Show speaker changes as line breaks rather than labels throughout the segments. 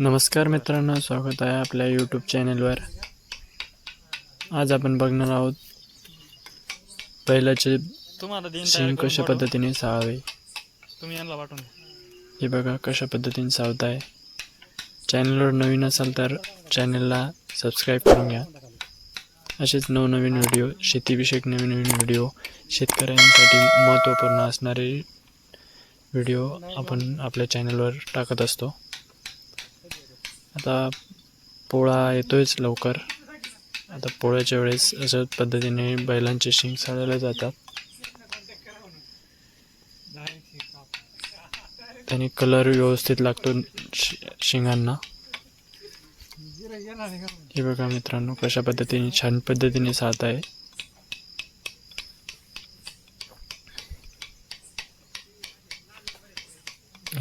नमस्कार मित्रांनो स्वागत आहे आपल्या यूट्यूब चॅनलवर आज आपण बघणार आहोत बैलाचे
दिन
शिंग कशा पद्धतीने सावावे
तुम्ही यांना वाटून
हे बघा कशा पद्धतीने सावत आहे चॅनलवर नवीन असाल तर चॅनलला सबस्क्राईब करून घ्या. असेच नवनवीन व्हिडिओ शेतीविषयक नवीन नवीन व्हिडिओ शेतकऱ्यांसाठी महत्त्वपूर्ण असणारे व्हिडिओ आपण आपल्या चॅनलवर टाकत असतो. आता पोळा येतोयच लवकर. आता पोळ्याच्या वेळेस अशा पद्धतीने बैलांचे शिंग साळले जातात. त्याने कलर व्यवस्थित लागतो शि शिंगांना. हे बघा मित्रांनो कशा पद्धतीने छान पद्धतीने साथ आहे.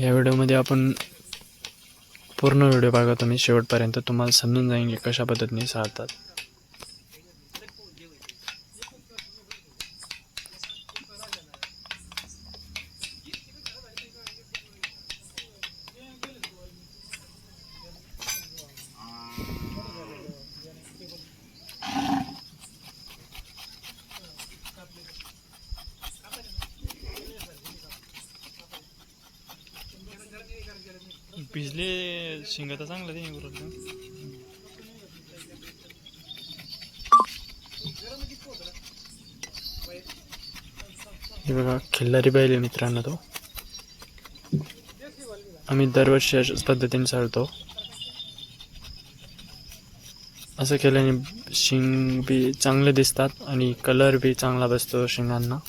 या व्हिडिओमध्ये आपण पूर्ण व्हिडिओ बघा तुम्ही. शेवटपर्यंत तुम्हाला समजून जाईल की कशा पद्धतीने साधतात
भिजले शिंग तर चांगलं ते बरोबर
हे बघा खिल्लारी बैल आहे मित्रांनो तो. आम्ही दरवर्षी अशाच पद्धतीने चालतो. असं केल्याने शिंग बी चांगले दिसतात आणि कलर बी चांगला बसतो शिंगांना.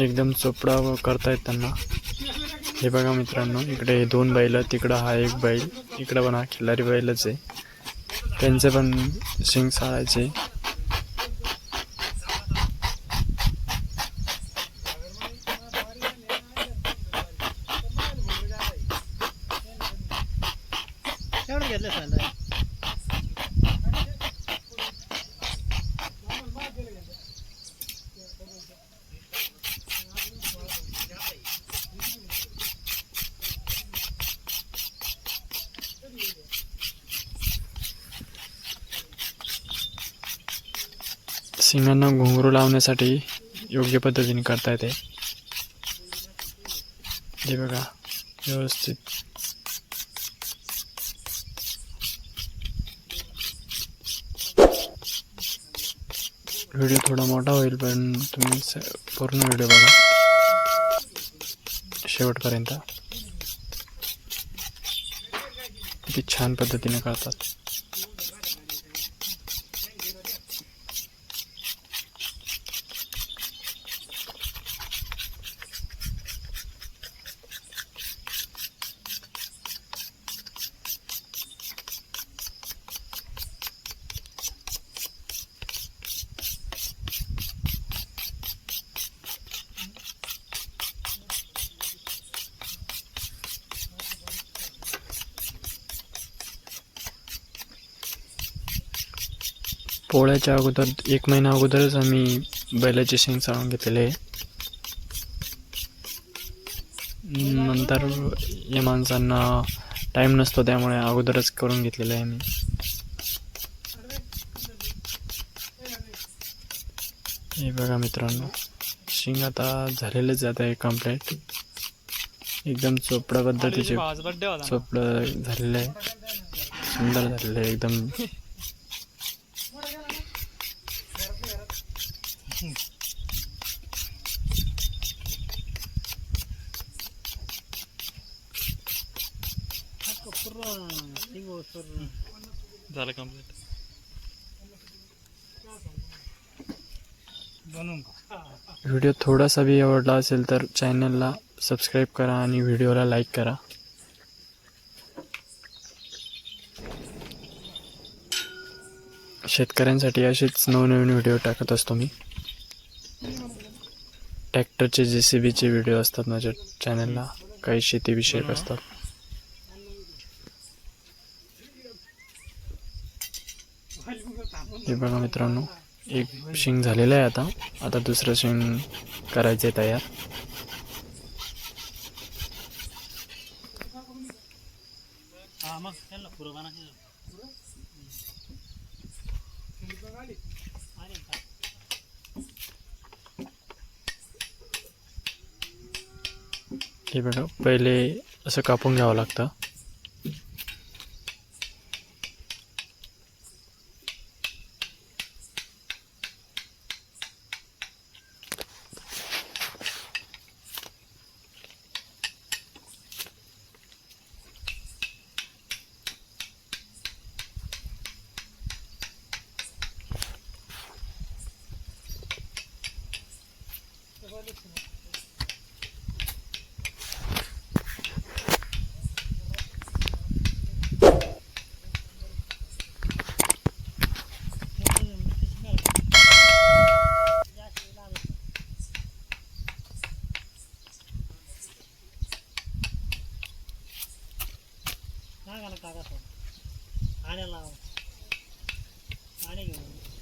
एकदम चोपडा व करतायत त्यांना. हे बघा मित्रांनो इकडे हे दोन बैल तिकडं हा एक बैल इकडं पण हा खिल्लारी बैलच आहे. त्यांचे पण शिंग साळायचे
एवढं सांगा.
सिंगांना घुंगरू लावण्यासाठी योग्य पद्धतीने करता येते. हे बघा व्यवस्थित. व्हिडिओ थोडा मोठा होईल पण तुम्ही स- पूर्ण व्हिडिओ बघा. शेवटपर्यंत. किती छान पद्धतीने करतात. पोळ्याच्या अगोदर एक महिना अगोदरच आम्ही बैलाचे शेंग चाळून घेतलेले आहे. नंतर या माणसांना टाईम नसतो त्यामुळे अगोदरच करून घेतलेलं आहे आम्ही हे बघा मित्रांनो शिंग आता झालेलेच जात आहे कंप्लीट एकदम चोपडा पद्धतीचे. चोपडं झालेलं आहे. सुंदर झालेलं आहे एकदम
झालं कंप्लीट
व्हिडिओ थोडासा बी आवडला असेल तर चॅनलला सबस्क्राईब करा आणि व्हिडिओला लाईक करा शेतकऱ्यांसाठी असेच नवनवीन व्हिडिओ टाकत असतो मी ट्रॅक्टरचे जे सी बीचे व्हिडिओ असतात माझ्या चॅनलला काही शेतीविषयक असतात. हे बघा मित्रांनो एक शिंग झालेलं आहे आता. आता दुसरं शिंग करायचं आहे तयार
मग
हे बघा पहिले असं कापून घ्यावं लागतं.
सांगा ना काका आणि लाव आणि घेऊन